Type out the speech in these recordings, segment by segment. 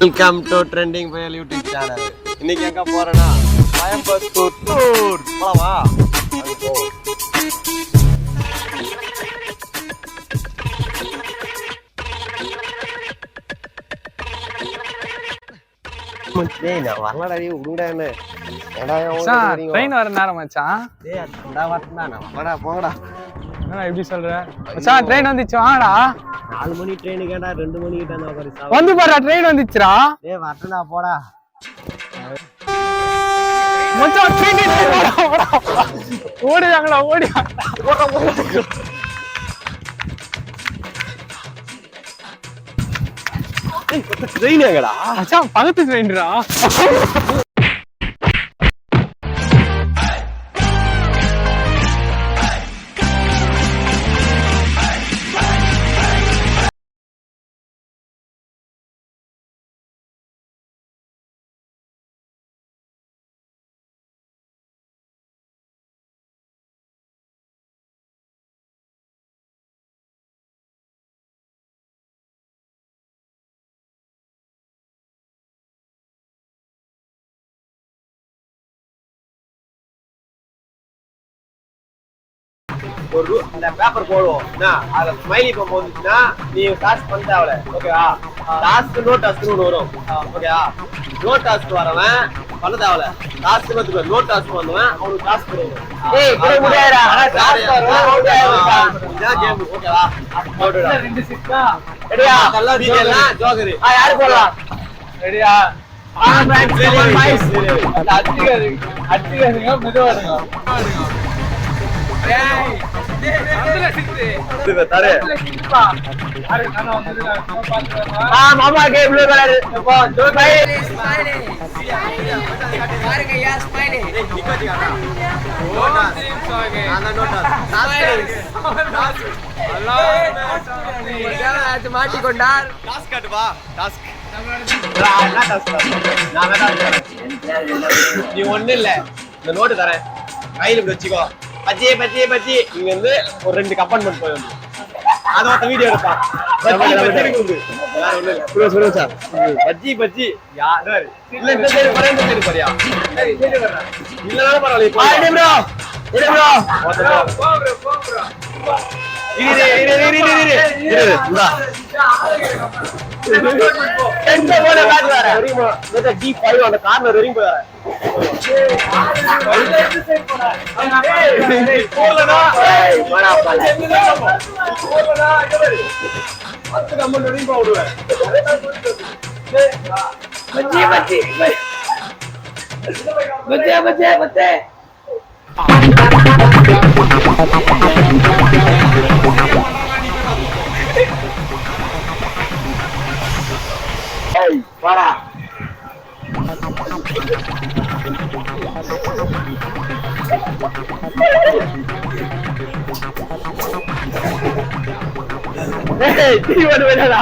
Welcome to trending பயல் YouTube channel இன்னைக்கு எங்க போறேன்னா கோயம்புத்தூர். டூர் போலாமா. டேய் நான் வரலடா டேய் விடுங்கடா என்ன? ட்ரெயின் வர நேரம் மச்சான் டேய் அடா வரட்டா நான் வரடா போங்கடா. என்னடா எப்படி சொல்ற? மச்சான் ட்ரெயின் வந்துச்சு? வாங்கடா. நாலு மணி ட்ரெயினுக்கு ஏன்டா ரெண்டு தான் உட்காந்து சாப்பிட வந்து பாருடா ட்ரெயின் வந்துச்சுடா. டேய் வரட்டா போடா. மச்சான் ட்ரெயின் ஓடியாங்களா ஓடியா. ட்ரெயின் எங்கடா? மச்சான் பக்கத்து ட்ரெயின்டா ஒரு இந்த பேப்பர் போடுவோம். என்ன? அதுல ஸ்மைலி பம்ப் வந்துச்சுன்னா நீ காசு பண்ண தேவையில்ல ஓகேவா டாஸ்க் நோ டாஸ்க் ஒன்று வரும். ஓகேவா நோ டாஸ்க் வரவன் பண்ண தேவையில்ல டாஸ்க் வந்து நோ டாஸ்க் வந்தவன் அவனுக்கு டாஸ்க் வரும் ஏய், இப்படி முடியாதுடா. ஆனா task வரவன் out ஆயிடுவான்டா. இதான் கேம் ஓகேவா ரெடியா அதெல்லாம் டீடைல்லாம் ஜோகரு ஆ? யாரு போடலாம் ரெடியா அடிக்காது அடிக்காதுங்க மெதுவாடுங்க மாமா கே ப்ளூ கலர் இப்போ பாருங்க யா ஸ்மைலி அது மாட்டிக்கொண்டார் நீ ஒண்ணு இல்ல இந்த நோட்டு தரேன் கையில் இப்படி வச்சுக்கோ பஜ்ஜி பஜ்ஜி பஜ்ஜி. இங்க வந்து ஒரு ரெண்டு கப்பார்ட்மெண்ட் போய் வந்து. அத ஒருத்த வீடியோ எடுப்பான் பஜ்ஜி பஜ்ஜி. வேற ஒண்ணு இல்ல சுரோ பஜ்ஜி பஜ்ஜி. யார்? இல்ல இந்த சைடு போறேன் இந்த சைடு போறியா இல்லனாலும் பரவாயில்ல இப்போ ப்ரோ இரு ப்ரோ இரு இரு இரு. இரு இரு இரு இரு இந்தா அந்த கார்னர் வரையும் போய் வரேன் விடுவேன் பஜ்ஜி பஜ்ஜி பஜ்ஜி பஜ்ஜி பஜ்ஜி ஏய் வாடா ஏய் தீ வருவேடா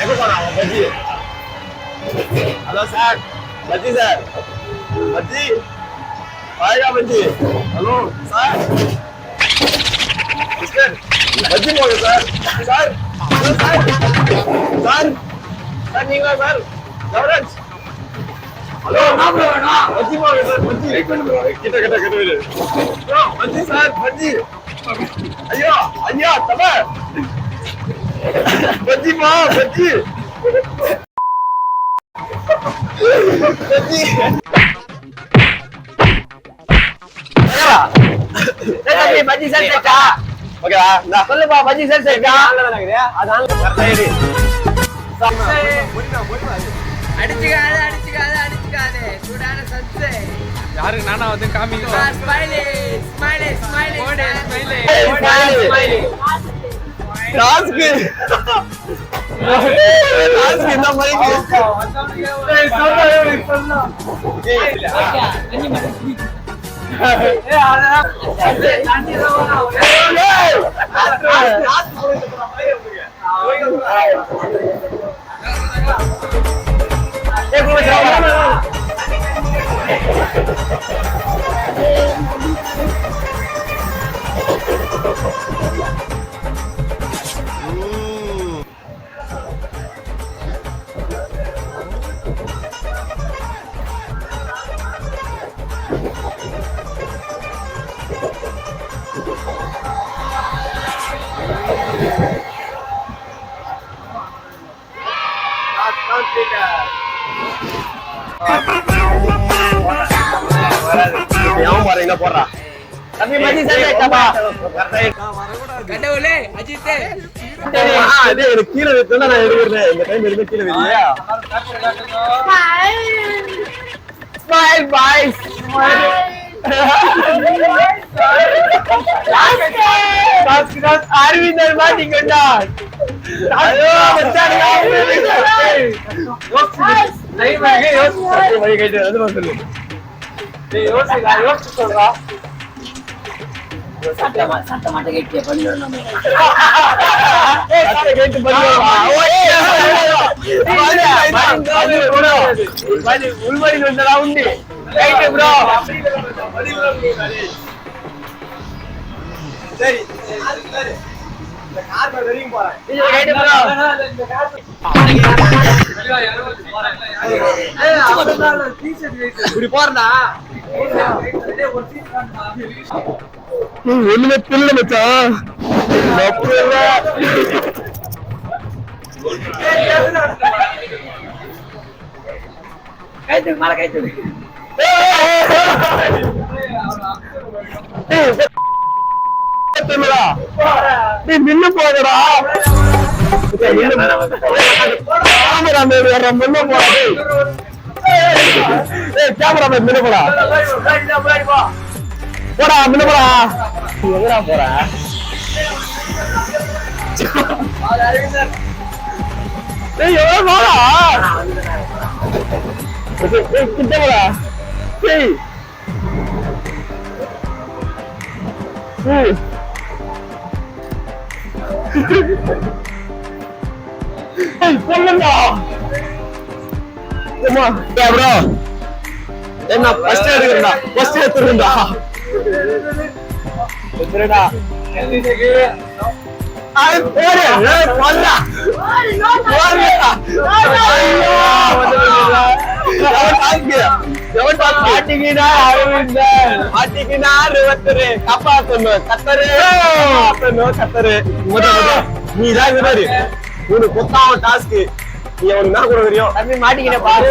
எங்க போனா அவன் bajji hello sir bajji sir bajji ஆயா bajji hello sir. Mister bajji போடு sir. Sir sir. Sir sir நீங்க சார்? கவரன்ஸ் ஹலோ வேணும் சார் கிட்ட கிட்ட கிட்ட விடு. ப்ரோ பஜ்ஜி சார் பஜ்ஜி ஐயோ ஐயா தப பஜ்ஜி மா பஜ்ஜி பஜ்ஜி பஜ்ஜி சார் செட்டா ஓகேவா சொல்லுப்பா பஜ்ஜி சார் செட்டா அடிச்சுக்காது அடிச்சுக்காது அடிச்சுக்காது சூடான சன்சே யாருக்கு நானா வந்து காமிக்கலாம் smiley smiley smiley smiley task task இந்த மாதிரி ஏய் சட்டப்பா கடவுளே அஜித்தே எனக்கு கீழே வைத்தா நான் எடுக்கிறேன் இந்த டைம் எதுவுமே கீழே வைக்கலையா ஸ்மைல் பாய் அரவிந்தர் மாட்டிக்கொண்டார் ரைட்டு ப்ரோ சரி ரைட்டு ப்ரோ ஒண்ணுமே பில்ல மச்சான். கைத்து மேல கைத்து நின்னு போகடா கேமராமேன் வர்ற முன்ன போடா ஏய் கேமராமேன் முன்ன போடா. போடா முன்ன போடா. எங்கடா போற? ஏய் எவ்வளோ போடா? கிட்ட போடா. ஏய் ஏய். ஏய் சொல்லுங்க ஏம்மா டேய் ப்ரோ என்ன ஃபர்ஸ்ட் மாட்டிக்கினா அரவிந்தன் மாட்டிக்கினா ரிவத்தரு காப்பாத்தணும் கத்தரு. காப்பாத்தணும் கத்தரு. முத முத நீ தான் வினரு உனக்கு கொத்தாம டாஸ்க் நீ அவனுக்கு நான் கூட தெரியும்? தம்பி மாட்டிக்கிட்ட பாரு.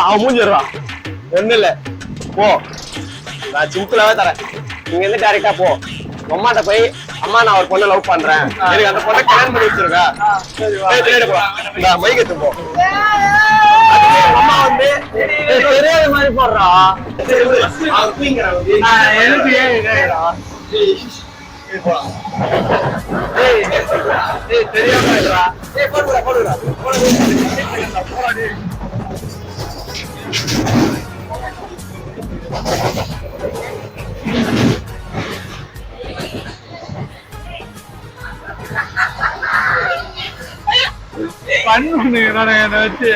அவன் மூஞ்சிடுறா ஒண்ணு இல்ல போ நான் சிம்பிளாவே தரேன் இங்க இருந்து டேரக்டா போ அம்மாட்ட போய் அம்மா நான் ஒரு பொண்ணை லவ் பண்றேன். எனக்கு அந்த பொண்ணை கல்யாணம் பண்ணி வச்சிருக்கா. ஏய், தெரியாத போ. இந்த மைக் அம்மா வந்து தெரியாத மாதிரி போடுறா. எனக்கு ஏன் தெரியாம பண்ணுங்க என்ன வச்சு?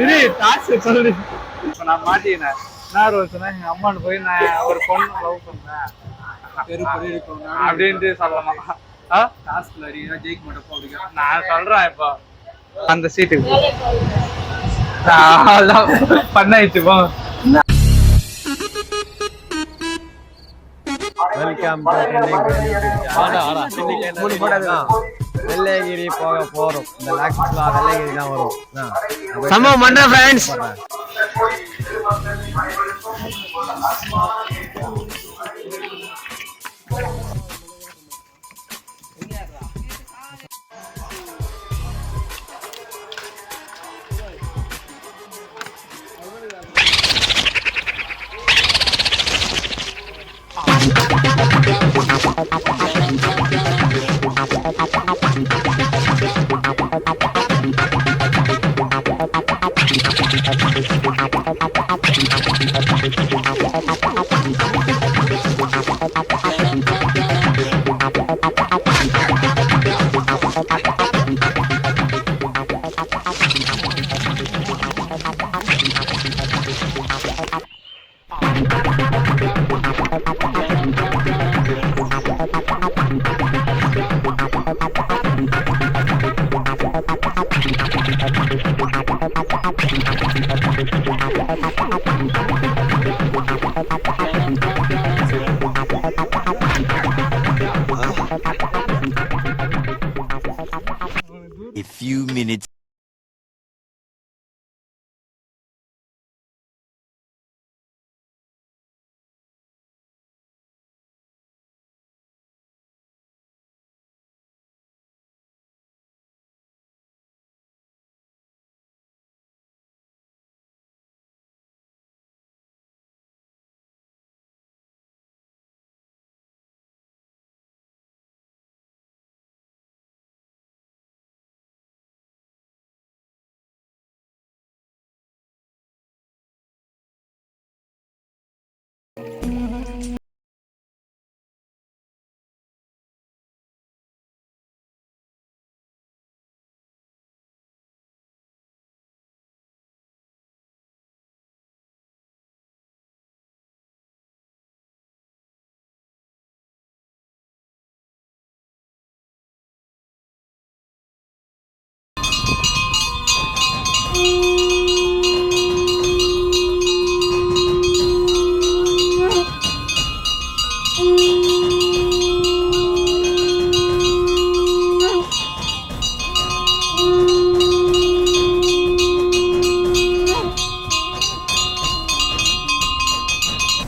இரு டாஸ்க் சொல்லு. இப்ப நான் மாட்டிக்கினேன். என்ன ரோல்ஸ்னா எங்க அம்மான்னு போய் நான் ஒரு பொண்ணு லவ் பண்ணேன். அப்படின்ட்டு சொல்லலாம் ஆ? நான் சொல்றேன் இப்போ. அந்த சீட்டுக்கு பண்ணாயிடுச்சு போ வெல்கம் வெள்ளையகிரி போக போறோம். இந்த லாக்ஸ்ல வெள்ளையகிரி தான் வரும் சம்பவம் பண்றேன் ஃப்ரெண்ட்ஸ் Gracias.